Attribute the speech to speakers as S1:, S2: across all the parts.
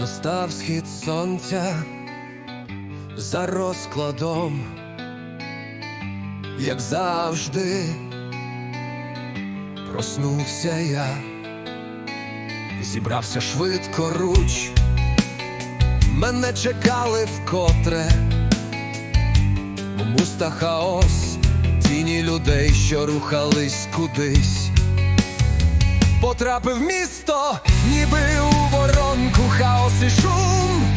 S1: Настав схід сонця за розкладом, як завжди, проснувся я, зібрався швидко руч, мене чекали вкотре, муста хаос, тіні людей, що рухались кудись. Потрапив місто, ніби у воронку, хаос і шум,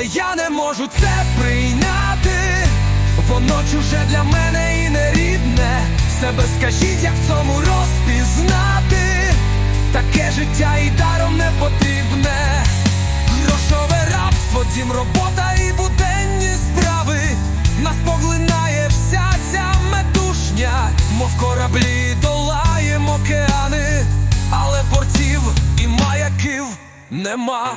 S1: Але я не можу це прийняти, воно чуже для мене і не рідне. Себе скажіть, як в цьому розпізнати, таке життя і даром не потрібне. Грошове рабство, дім, робота і буденні справи. Нас поглинає вся ця метушня, мов кораблі долаємо океани, але портів і маяків нема.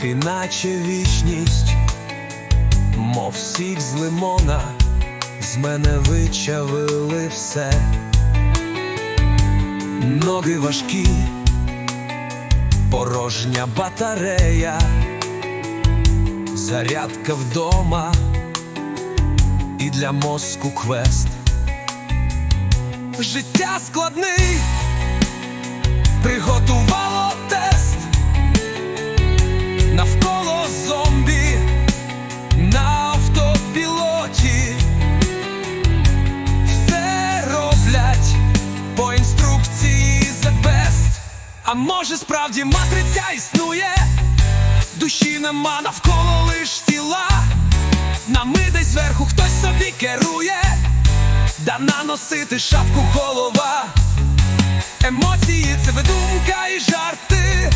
S1: Короткий, наче вічність, мов сік з лимона, з мене вичавили все, ноги важкі, порожня батарея, зарядка вдома, і для мозку квест. Життя складний приготувало А може справді матриця існує, душі нема навколо лиш тіла. Нами десь зверху хтось собі керує, дана носити шапку голова. Емоції це видумка і жарти.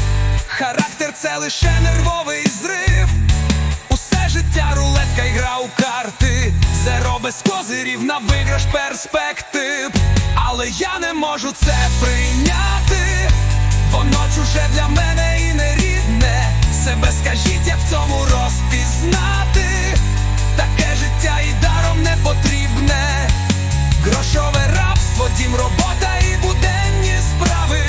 S1: Характер це лише нервовий зрив. Усе життя рулетка і гра у карти. Зеро без козирів на виграш перспектив. Але я не можу це прийняти. Воно чуже для мене і не рідне. Себе скажіть, як в цьому розпізнати. Таке життя і даром не потрібне. Грошове рабство, дім, робота і буденні справи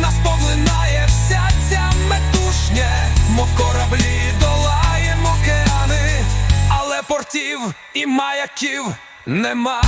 S1: Нас поглинає вся ця метушня, мов кораблі долаємо океани, але портів і маяків нема.